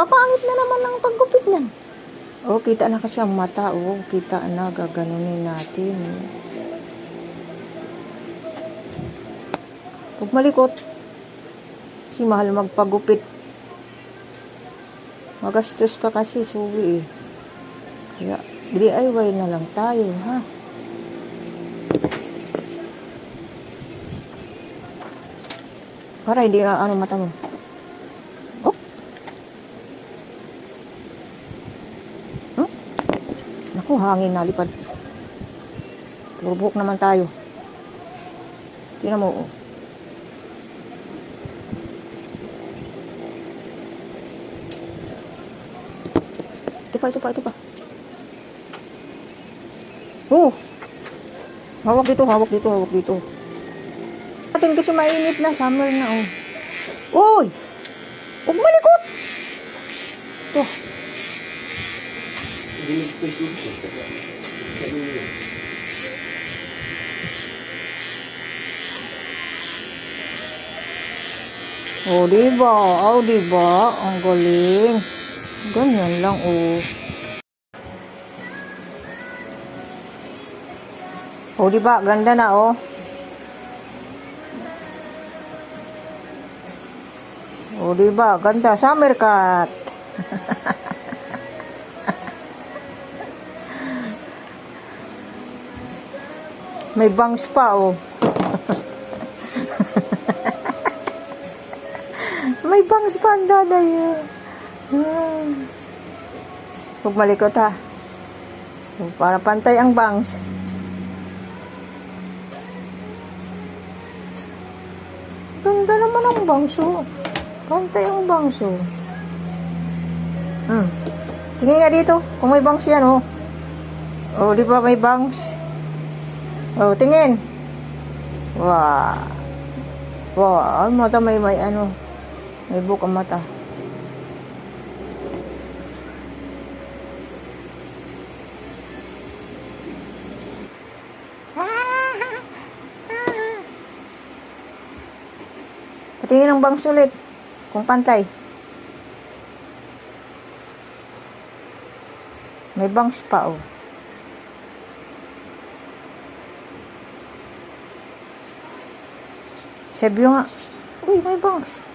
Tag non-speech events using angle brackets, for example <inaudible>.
papangit na naman ang paggupit niyan. Oh, kita na kasi ang mata. Oh, kita na. Gaganunin natin. Huwag malikot. Kasi mahal magpagupit. Magastos ka kasi, suwi eh. Kaya, DIY na lang tayo, ha? Para hindi na ano mata mo. Oh. Huh? Naku, hangin na lipad. Bubuk naman tayo. Tingnan mo. oh. Ito pa, ito pa, ito pa. Oh! Hawak dito, hawak dito, hawak dito. Atin kasi mainit na, summer na, oh. Uy! Huwag malikot! Ito. Oh, diba? Oh, diba? Ang galing. Ganyan lang, oh. Oh, diba? Ganda na, oh. Oh, diba? Ganda. Summer cut. <laughs> May bangs pa, oh. <laughs> May bangs pa ang daday. eh. Huwag malikot, ha. Oh, Para pantay ang bangs. Ganda naman ang bangso. Pantay ang bangso. Hmm. Tingin nga dito. Kung may bangs yan, oh. Oh, di ba may bangs? Oh, tingin. Wow. Wow, ang mata may may ano. May buka mata. Patingin ng bangs ulit. Kung pantay. May bangs pa, oh. Sebyo nga. Uy, may bangs.